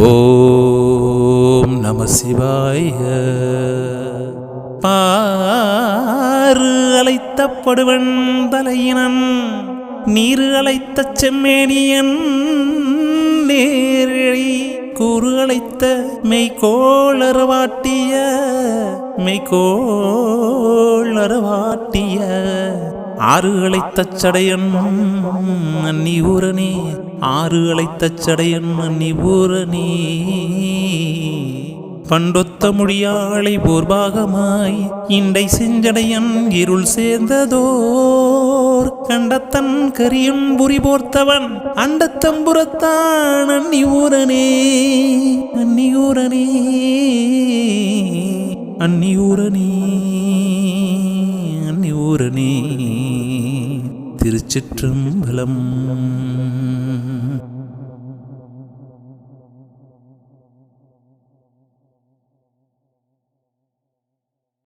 ஓம் நம சிவாய. பாரு அழைத்த படுவன் தலையினன் நீரு அழைத்த செம்மேனியன் நேரழி கூறு அழைத்த மெய்கோளரவாட்டிய மெய்கோளரவாட்டிய ஆறுகளை தச்சடையன் சடையன் அன்னி ஊரனே ஆறு அழைத்த சடையன் பண்டொத்த மொழியாளை போர்பாகமாய் இண்டை செஞ்சடையன் இருள் சேர்ந்ததோர். கண்டத்தன் கரியும் புரி போர்த்தவன் அண்டத்தம்புறத்தான் அன்னி ஊரனே அன்னி ஊரனே அன்னி ஊரனே அன்னி ஊரனே திருச்சிற்றம்பலம்.